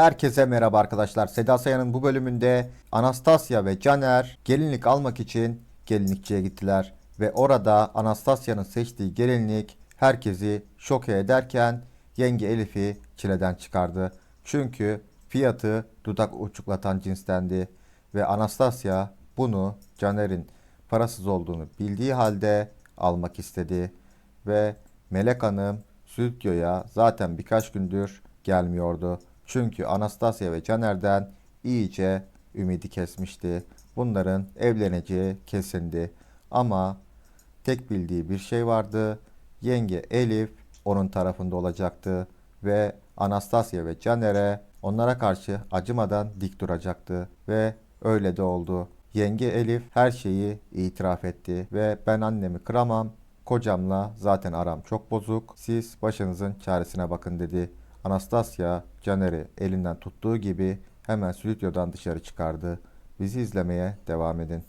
Herkese merhaba arkadaşlar. Seda Sayan'ın bu bölümünde Anastasia ve Caner gelinlik almak için gelinlikçiye gittiler. Ve orada Anastasia'nın seçtiği gelinlik herkesi şoke ederken yenge Elif'i çileden çıkardı. Çünkü fiyatı dudak uçuklatan cinstendi. Ve Anastasia bunu Caner'in parasız olduğunu bildiği halde almak istedi. Ve Melek Hanım stüdyoya zaten birkaç gündür gelmiyordu. Çünkü Anastasia ve Caner'den iyice ümidi kesmişti. Bunların evleneceği kesindi. Ama tek bildiği bir şey vardı. Yenge Elif onun tarafında olacaktı ve Anastasia ve Caner'e onlara karşı acımadan dik duracaktı ve öyle de oldu. Yenge Elif her şeyi itiraf etti ve ben annemi kıramam, kocamla zaten aram çok bozuk, siz başınızın çaresine bakın dedi. Anastasia Caner'i elinden tuttuğu gibi hemen stüdyodan dışarı çıkardı. Bizi izlemeye devam edin.